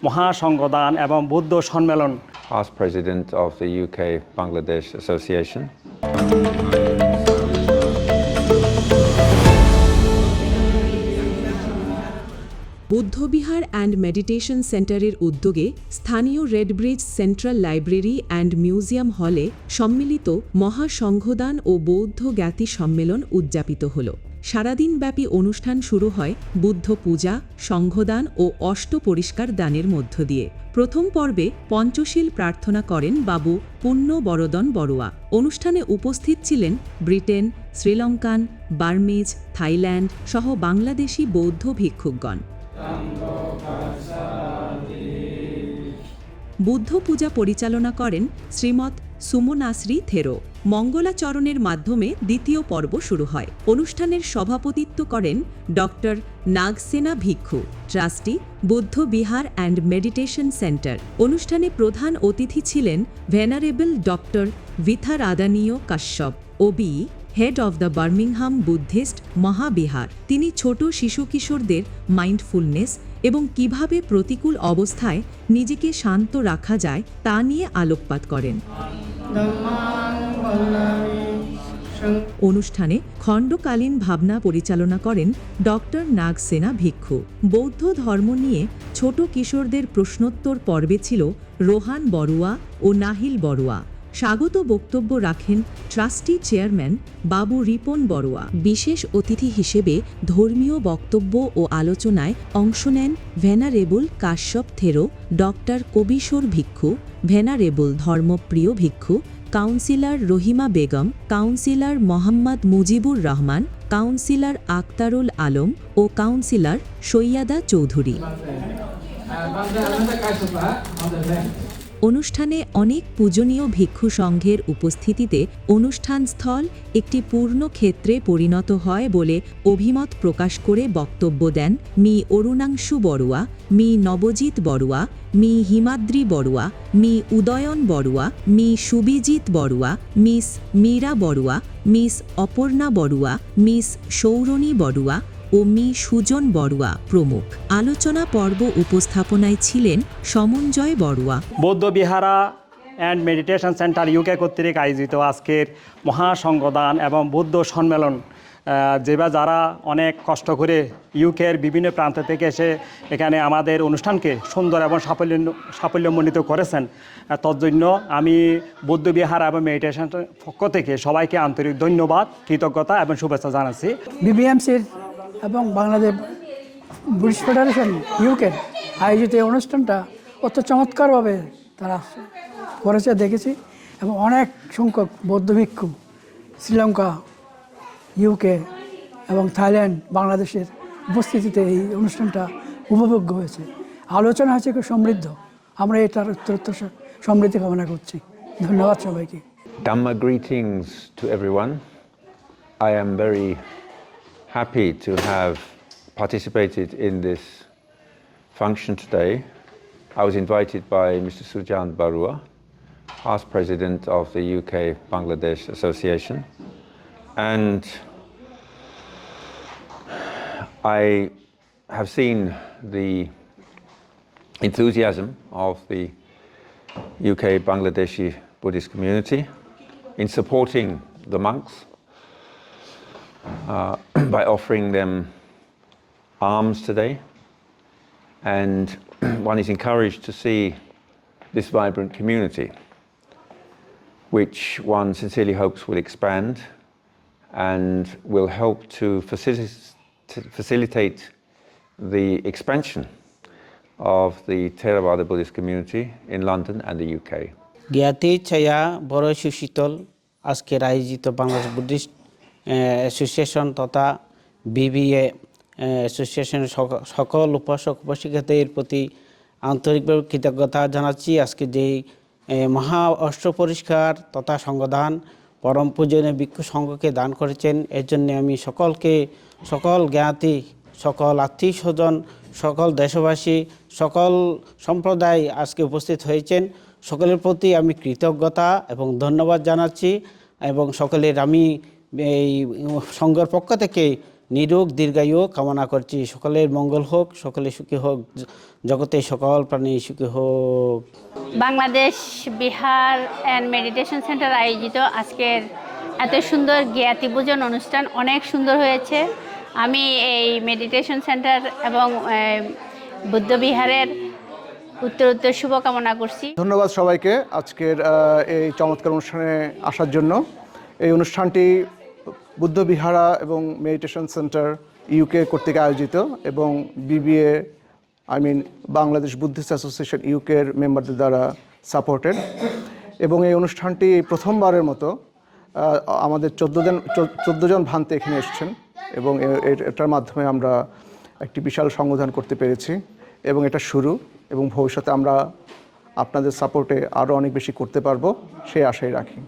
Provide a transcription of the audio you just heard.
মহাসংঘদান এবং বৌদ্ধ সম্মেলন past president of the UK Bangladesh Association. Buddhavihar and meditation সেন্টারের উদ্যোগে স্থানীয় Redbridge central library and museum হলে সম্মিলিত মহাসংঘদান ও বৌদ্ধ জ্ঞাতি সম্মেলন উদযাপিত হল সারাদিনব্যাপী অনুষ্ঠান শুরু হয় বুদ্ধ পূজা সংঘদান ও অষ্ট পরিষ্কার দানের মধ্য দিয়ে। প্রথম পর্বে পঞ্চশীল প্রার্থনা করেন বাবু পুণ্য বরদন বড়ুয়া। অনুষ্ঠানে উপস্থিত ছিলেন ব্রিটেন, শ্রীলঙ্কান, বার্মিজ, থাইল্যান্ড সহ বাংলাদেশি বৌদ্ধ ভিক্ষুকগণ। বুদ্ধ পূজা পরিচালনা করেন শ্রীমৎ সুমনাশ্রী থেরো। মঙ্গলাচরণের মাধ্যমে দ্বিতীয় পর্ব শুরু হয়। অনুষ্ঠানের সভাপতিত্ব করেন doctor Nagasena Bhikkhu, trustee, Buddha Vihar and meditation centre. অনুষ্ঠানে প্রধান অতিথি ছিলেন venerable doctor Vitharandeniye Kashyapa, OBE, head of the Birmingham Buddhist Mahavihara. তিনি ছোট শিশু কিশোরদের মাইন্ডফুলনেস এবং কীভাবে প্রতিকূল অবস্থায় নিজেকে শান্ত রাখা যায় তা নিয়ে আলোকপাত করেন। অনুষ্ঠানে খণ্ডকালীন ভাবনা পরিচালনা করেন ডক্টর নাগসেনা ভিক্ষু। বৌদ্ধ ধর্ম নিয়ে ছোট কিশোরদের প্রশ্নোত্তর পর্বে ছিল রোহান বড়ুয়া ও নাহিল বড়ুয়া। স্বাগত বক্তব্য রাখেন ট্রাস্টি চেয়ারম্যান বাবু রিপন বড়ুয়া। বিশেষ অতিথি হিসেবে ধর্মীয় বক্তব্য ও আলোচনায় অংশ নেন venerable Kashyap Thero, doctor Kabishore Bhikkhu, venerable Dharmapriya Bhikkhu, councillor Rahima Begum, councillor Mohammad Mujibur Rahman, councillor Aktarul Alam ও কাউন্সিলর সৈয়াদা চৌধুরী। অনুষ্ঠানে অনেক পূজনীয় ভিক্ষু সংঘের উপস্থিতিতে অনুষ্ঠানস্থল একটি পূর্ণ ক্ষেত্রে পরিণত হয় বলে অভিমত প্রকাশ করে বক্তব্য দেন Mr Arunangshu Barua, Mr Nabajit Barua, Mr Himadri Barua, Mr Udayan Barua, Mr Subijit Barua, Miss Mira Barua, Miss Aparna Barua, Miss Sourani Barua ও মি সুজন বড়ুয়া প্রমুখ। আলোচনা পর্ব উপস্থাপনায় ছিলেন সমঞ্জয় বড়ুয়া। বৌদ্ধ Vihara and meditation centre UK কর্তৃক আয়োজিত আজকের মহাসংঘদান এবং বৌদ্ধ সম্মেলন যেবা যারা অনেক কষ্ট করে ইউকের বিভিন্ন প্রান্ত থেকে এসে এখানে আমাদের অনুষ্ঠানকে সুন্দর এবং সাফল্য সাফল্যমণ্ডিত করেছেন। আহ, তজ্জন্য আমি বৌদ্ধ বিহার এবং মেডিটেশন পক্ষ থেকে সবাইকে আন্তরিক ধন্যবাদ কৃতজ্ঞতা এবং শুভেচ্ছা জানাচ্ছি। বিবিএমসির এবং বাংলাদেশ ব্রিটিশ ফেডারেশন ইউকের আয়োজিত এই অনুষ্ঠানটা অত চমৎকারভাবে তারা করেছে, দেখেছি। এবং অনেক সংখ্যক বৌদ্ধ ভিক্ষু, শ্রীলঙ্কা ইউকে এবং থাইল্যান্ড, বাংলাদেশের উপস্থিতিতে এই অনুষ্ঠানটা উপভোগ্য হয়েছে। আলোচনা হয়েছে খুব সমৃদ্ধ। আমরা এটার উত্তরোত্তর সমৃদ্ধি কামনা করছি। ধন্যবাদ সবাইকে। Dhamma greetings to everyone. I am very happy to have participated in this function today. I was invited by Mr. Sujan Barua, past president of the UK Bangladesh Association, and I have seen the enthusiasm of the UK Bangladeshi Buddhist community in supporting the monks uh, by offering them alms today. And one is encouraged to see this vibrant community, which one sincerely hopes will expand and will help to facilitate, to facilitate the expansion of the Theravada Buddhist community in London and the UK. জ্ঞাতি ছায়া বড় সুশীতল আজকের আয়োজিত Bangladesh Buddhist association তথা BBA অ্যাসোসিয়েশনের সক- সকল উপাসক উপাসিকাদের প্রতি আন্তরিকভাবে কৃতজ্ঞতা জানাচ্ছি। আজকে যেই মহা অষ্ট পরিষ্কার তথা সংগদান পরম পূজনীয় ভিক্ষু সংঘকে দান করেছেন, এর জন্য আমি সকলকে, সকল জ্ঞাতি, সকল আত্মীয় স্বজন, সকল দেশবাসী, সকল সম্প্রদায় আজকে উপস্থিত হয়েছেন। সকলের প্রতি আমি কৃতজ্ঞতা এবং ধন্যবাদ জানাচ্ছি এবং সকলের আমি এই সংঘের পক্ষ থেকে নিরোগ দীর্ঘায়ু কামনা করছি। সকলের মঙ্গল হোক সকলে সুখী হোক জগতে সকল প্রাণী সুখী হোক। Bangladesh Vihar and meditation centre আয়োজিত আজকের এত সুন্দর জ্ঞাতি পূজন অনুষ্ঠান অনেক সুন্দর হয়েছে। আমি এই মেডিটেশন সেন্টার এবং আহ, বুদ্ধ উত্তর উত্তর শুভকামনা করছি। ধন্যবাদ সবাইকে আজকের এই চমৎকার অনুষ্ঠানে আসার জন্য। এই অনুষ্ঠানটি বুদ্ধ বিহারা এবং মেডিটেশন সেন্টার ইউকে কর্তৃক আয়োজিত এবং BBA I mean Bangladesh Buddhist association ইউকের মেম্বারদের দ্বারা সাপোর্টেড এবং এই অনুষ্ঠানটি প্রথমবারের মতো আমাদের চোদ্দ জন চোদ্দ জন ভান্তে এখানে এসেছেন এবং এটার মাধ্যমে আমরা একটি বিশাল সংবোধন করতে পেরেছি এবং এটা শুরু এবং ভবিষ্যতে আমরা আপনাদের সাপোর্টে আরও অনেক বেশি করতে পারব, সেই আশাই রাখি।